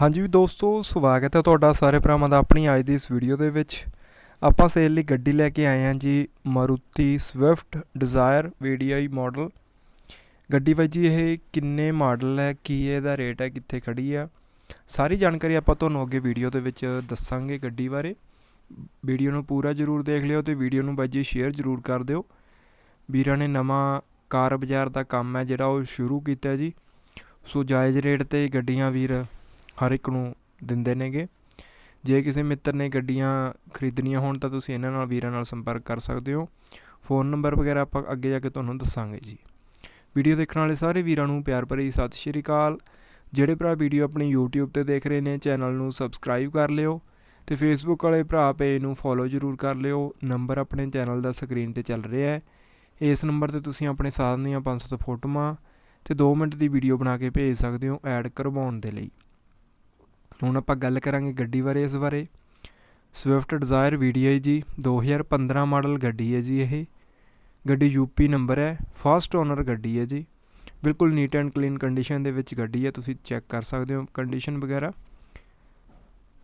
ਹਾਂਜੀ ਵੀ ਦੋਸਤੋ, ਸਵਾਗਤ ਹੈ ਤੁਹਾਡਾ ਸਾਰੇ ਭਰਾਵਾਂ ਦਾ ਆਪਣੀ ਅੱਜ ਦੀ ਇਸ ਵੀਡੀਓ ਦੇ ਵਿੱਚ। ਆਪਾਂ ਸੇਲ ਲਈ ਗੱਡੀ ਲੈ ਕੇ ਆਏ ਹਾਂ ਜੀ, Maruti Swift Dzire VDI model ਗੱਡੀ ਬਾਈ ਜੀ, ਇਹ ਕਿੰਨੇ ਮਾਡਲ ਹੈ, ਕੀ ਇਹਦਾ ਰੇਟ ਹੈ, ਕਿੱਥੇ ਖੜੀ ਆ ਸਾਰੀ ਜਾਣਕਾਰੀ ਆਪਾਂ ਤੁਹਾਨੂੰ ਅੱਗੇ ਵੀਡੀਓ ਦੇ ਵਿੱਚ ਦੱਸਾਂਗੇ ਗੱਡੀ ਬਾਰੇ। ਵੀਡੀਓ ਨੂੰ ਪੂਰਾ ਜ਼ਰੂਰ ਦੇਖ ਲਿਓ ਤੇ ਵੀਡੀਓ ਨੂੰ ਬਾਈ ਜੀ ਸ਼ੇਅਰ ਜ਼ਰੂਰ ਕਰ ਦਿਓ। ਵੀਰਾਂ ਨੇ ਨਵਾਂ ਕਾਰ ਬਾਜ਼ਾਰ ਦਾ ਕੰਮ ਹੈ ਜਿਹੜਾ ਉਹ ਸ਼ੁਰੂ ਕੀਤਾ ਜੀ। ਸੋ ਜਾਇਜ਼ ਰੇਟ ਤੇ ਗੱਡੀਆਂ ਵੀਰ ਹਰ ਇੱਕ ਨੂੰ ਦਿੰਦੇ ਨੇਗੇ। ਜੇ ਕਿਸੇ ਮਿੱਤਰ ਨੇ ਗੱਡੀਆਂ ਖਰੀਦਣੀਆਂ ਹੋਣ ਤਾਂ ਤੁਸੀਂ ਇਹਨਾਂ ਨਾਲ, ਵੀਰਾਂ ਨਾਲ ਸੰਪਰਕ ਕਰ ਸਕਦੇ ਹੋ। ਫੋਨ ਨੰਬਰ ਵਗੈਰਾ ਆਪਾਂ ਅੱਗੇ ਜਾ ਕੇ ਤੁਹਾਨੂੰ ਦੱਸਾਂਗੇ ਜੀ। ਵੀਡੀਓ ਦੇਖਣ ਵਾਲੇ ਸਾਰੇ ਵੀਰਾਂ ਨੂੰ ਪਿਆਰ ਭਰੀ ਸਤਿ ਸ਼੍ਰੀ ਅਕਾਲ। ਜਿਹੜੇ ਭਰਾ ਵੀਡੀਓ ਆਪਣੀ YouTube ਤੇ ਦੇਖ ਰਹੇ ਨੇ, ਚੈਨਲ ਨੂੰ ਸਬਸਕ੍ਰਾਈਬ ਕਰ ਲਿਓ ਤੇ Facebook ਵਾਲੇ ਭਰਾ ਪੇਜ ਨੂੰ ਫੋਲੋ ਜ਼ਰੂਰ ਕਰ ਲਿਓ। ਨੰਬਰ ਆਪਣੇ ਚੈਨਲ ਦਾ ਸਕਰੀਨ ਤੇ ਚੱਲ ਰਿਹਾ ਹੈ। ਇਸ ਨੰਬਰ ਤੇ ਤੁਸੀਂ ਆਪਣੇ ਸਾਥ ਦੀਆਂ 500 ਫੋਟੋਆਂ ਤੇ 2 ਮਿੰਟ ਦੀ ਵੀਡੀਓ ਬਣਾ ਕੇ ਭੇਜ ਸਕਦੇ ਹੋ ਐਡ ਕਰਵਾਉਣ ਦੇ ਲਈ। ਹੁਣ ਆਪਾਂ ਗੱਲ ਕਰਾਂਗੇ ਗੱਡੀ ਬਾਰੇ ਇਸ ਬਾਰੇ। ਸਵਿਫਟ ਡਿਜ਼ਾਇਰ VDI ਜੀ 2015 ਮਾਡਲ ਗੱਡੀ ਹੈ ਜੀ ਇਹ। ਗੱਡੀ ਯੂਪੀ ਨੰਬਰ ਹੈ ਫਸਟ ਓਨਰ ਗੱਡੀ ਹੈ ਜੀ। ਬਿਲਕੁਲ ਨੀਟ ਐਂਡ ਕਲੀਨ ਕੰਡੀਸ਼ਨ ਦੇ ਵਿੱਚ ਗੱਡੀ ਹੈ, ਤੁਸੀਂ ਚੈੱਕ ਕਰ ਸਕਦੇ ਹੋ ਕੰਡੀਸ਼ਨ ਵਗੈਰਾ।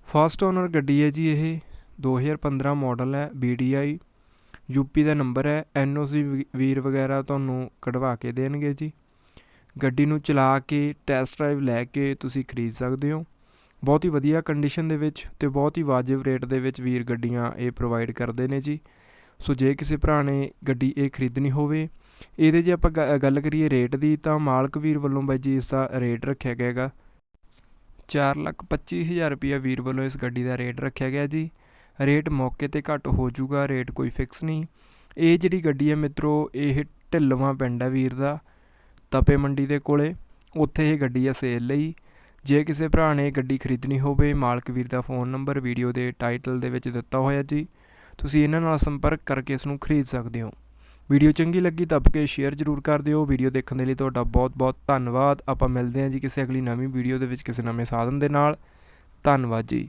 ਫਸਟ ਓਨਰ ਗੱਡੀ ਹੈ ਜੀ ਇਹ 2015 ਮਾਡਲ ਹੈ VDI ਯੂਪੀ ਦਾ ਨੰਬਰ ਹੈ NOC ਵੀਰ ਵਗੈਰਾ ਤੁਹਾਨੂੰ ਕਢਵਾ ਕੇ ਦੇਣਗੇ ਜੀ। ਗੱਡੀ ਨੂੰ ਚਲਾ ਕੇ ਟੈਸਟ ਡਰਾਈਵ ਲੈ ਕੇ ਤੁਸੀਂ ਖਰੀਦ ਸਕਦੇ ਹੋ। ਬਹੁਤ ਹੀ ਵਧੀਆ ਕੰਡੀਸ਼ਨ ਦੇ ਵਿੱਚ ਤੇ ਬਹੁਤ ਹੀ ਵਾਜਿਬ ਰੇਟ ਦੇ ਵਿੱਚ ਵੀਰ ਗੱਡੀਆਂ ਇਹ ਪ੍ਰੋਵਾਈਡ ਕਰਦੇ ਨੇ ਜੀ। ਸੋ ਜੇ ਕਿਸੇ ਭਰਾ ਨੇ ਗੱਡੀ ਇਹ ਖਰੀਦਣੀ ਹੋਵੇ, ਇਹਦੇ ਜੇ ਆਪਾਂ ਗ- ਗੱਲ ਕਰੀਏ ਰੇਟ ਦੀ, ਤਾਂ ਮਾਲਕ ਵੀਰ ਵੱਲੋਂ ਬਾਈ ਜੀ ਇਸ ਦਾ ਰੇਟ ਰੱਖਿਆ ਗਿਆ ਹੈਗਾ। ਚਾਰ ਲੱਖ ਪੱਚੀ ਹਜ਼ਾਰ ਰੁਪਇਆ ਵੀਰ ਵੱਲੋਂ ਇਸ ਗੱਡੀ ਦਾ ਰੇਟ ਰੱਖਿਆ ਗਿਆ ਜੀ। ਰੇਟ ਮੌਕੇ ਤੇ ਘੱਟ ਹੋ ਜਾਊਗਾ ਰੇਟ ਕੋਈ ਫਿਕਸ ਨਹੀਂ। ਇਹ ਜਿਹੜੀ ਗੱਡੀ ਹੈ ਮਿੱਤਰੋ, ਇਹ ਢਿੱਲਵਾਂ ਪਿੰਡ ਹੈ ਵੀਰ ਦਾ, ਤਪੇ ਮੰਡੀ ਦੇ ਕੋਲੇ। ਉੱਥੇ ਇਹ ਗੱਡੀ ਹੈ ਸੇਲ ਲਈ। ਜੇ ਕਿਸੇ ਭਰਾ ਨੇ ਗੱਡੀ ਖਰੀਦਣੀ ਹੋਵੇ, ਮਾਲਕ ਵੀਰ ਦਾ ਫੋਨ ਨੰਬਰ ਵੀਡੀਓ ਦੇ ਟਾਈਟਲ ਦੇ ਵਿੱਚ ਦਿੱਤਾ ਹੋਇਆ ਜੀ। ਤੁਸੀਂ ਇਹਨਾਂ ਨਾਲ ਸੰਪਰਕ ਕਰਕੇ ਇਸ ਨੂੰ ਖਰੀਦ ਸਕਦੇ ਹੋ। ਵੀਡੀਓ ਚੰਗੀ ਲੱਗੀ ਤਾਂ ਕੇ ਸ਼ੇਅਰ ਜ਼ਰੂਰ ਕਰ ਦਿਓ। ਵੀਡੀਓ ਦੇਖਣ ਦੇ ਲਈ ਤੁਹਾਡਾ ਬਹੁਤ-ਬਹੁਤ ਧੰਨਵਾਦ। ਆਪਾਂ ਮਿਲਦੇ ਹਾਂ ਜੀ ਕਿਸੇ ਅਗਲੀ ਨਵੀਂ ਵੀਡੀਓ ਦੇ ਵਿੱਚ ਕਿਸੇ ਨਵੇਂ ਸਾਧਨ ਦੇ ਨਾਲ। ਧੰਨਵਾਦ ਜੀ।